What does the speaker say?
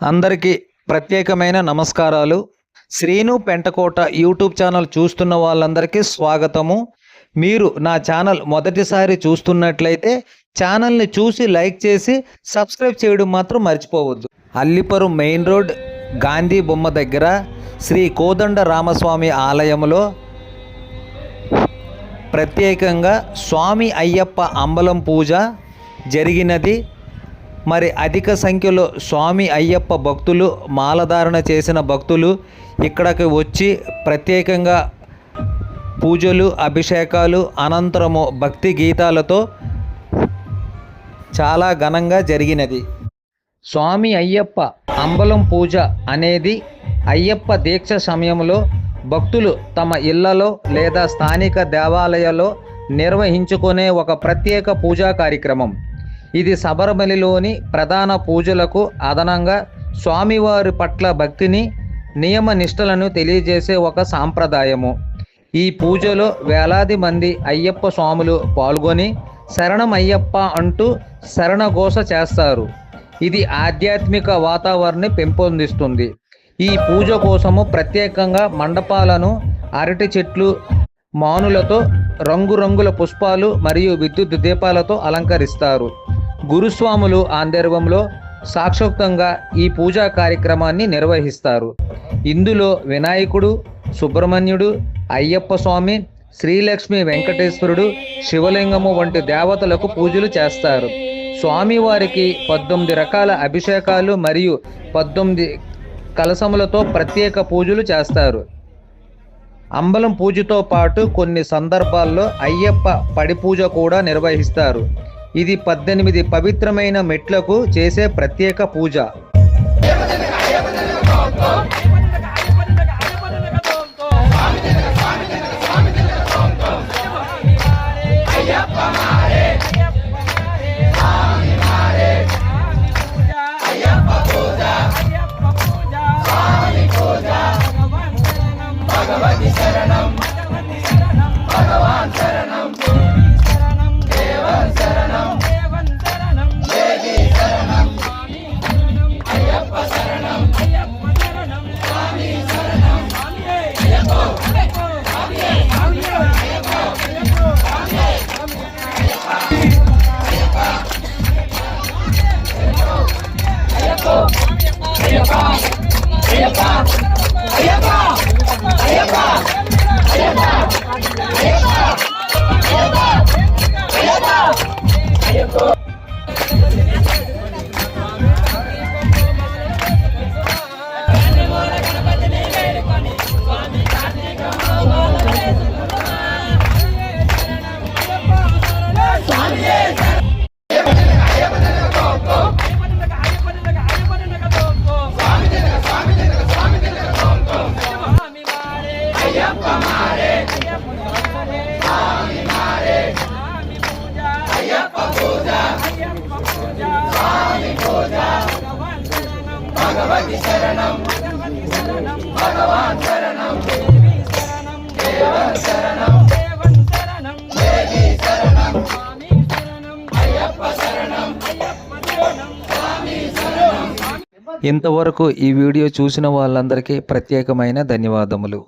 అందరికీ ప్రత్యేకమైన నమస్కారాలు. శ్రీను పెంటకోట యూట్యూబ్ ఛానల్ చూస్తున్న వాళ్ళందరికీ స్వాగతము. మీరు నా ఛానల్ మొదటిసారి చూస్తున్నట్లయితే ఛానల్ని చూసి లైక్ చేసి సబ్స్క్రైబ్ చేయడం మాత్రం మర్చిపోవద్దు. అల్లిపురం మెయిన్ రోడ్ గాంధీ బొమ్మ దగ్గర శ్రీ కోదండ రామస్వామి ఆలయంలో ప్రత్యేకంగా స్వామి అయ్యప్ప అంబలం పూజ జరిగినది. మరి అధిక సంఖ్యలో స్వామి అయ్యప్ప భక్తులు మాలధారణ చేసిన భక్తులు ఇక్కడికి వచ్చి ప్రత్యేకంగా పూజలు అభిషేకాలు అనంతరము భక్తి గీతాలతో చాలా ఘనంగా జరిగినది. స్వామి అయ్యప్ప అంబలం పూజ అనేది అయ్యప్ప దీక్ష సమయంలో భక్తులు తమ ఇళ్ళలో లేదా స్థానిక దేవాలయాల్లో నిర్వహించుకునే ఒక ప్రత్యేక పూజా కార్యక్రమం. ఇది శబరిమలిలోని ప్రధాన పూజలకు అదనంగా స్వామివారి పట్ల భక్తిని నియమ నిష్టలను తెలియజేసే ఒక సాంప్రదాయము. ఈ పూజలో వేలాది మంది అయ్యప్ప స్వాములు పాల్గొని శరణం అయ్యప్ప అంటూ శరణఘోష చేస్తారు. ఇది ఆధ్యాత్మిక వాతావరణాన్ని పెంపొందిస్తుంది. ఈ పూజ కోసము ప్రత్యేకంగా మండపాలను అరటి చెట్లు మానులతో రంగురంగుల పుష్పాలు మరియు విద్యుత్ దీపాలతో అలంకరిస్తారు. గురుస్వాములు ఆందర్వంలో సాక్షోక్తంగా ఈ పూజా కార్యక్రమాన్ని నిర్వహిస్తారు. ఇందులో వినాయకుడు సుబ్రహ్మణ్యుడు అయ్యప్ప స్వామి శ్రీలక్ష్మి వెంకటేశ్వరుడు శివలింగము వంటి దేవతలకు పూజలు చేస్తారు. స్వామివారికి పద్దెనిమిది రకాల అభిషేకాలు మరియు పద్దెనిమిది కలసములతో ప్రత్యేక పూజలు చేస్తారు. అంబలం పూజతో పాటు కొన్ని సందర్భాల్లో అయ్యప్ప పడి పూజ కూడా నిర్వహిస్తారు. ఇది పద్దెనిమిది పవిత్రమైన మెట్లకు చేసే ప్రత్యేక పూజ. భగవతి శరణం భగవాన్ శరణం దేవన్ శరణం దేవన్ శరణం దేవి శరణం స్వామి శరణం అయ్యప్ప శరణం అయ్యప్ప శరణం స్వామి శరణం ఇంతవరకు ఈ వీడియో చూసిన వాళ్ళందరికీ ప్రత్యేకమైన ధన్యవాదములు.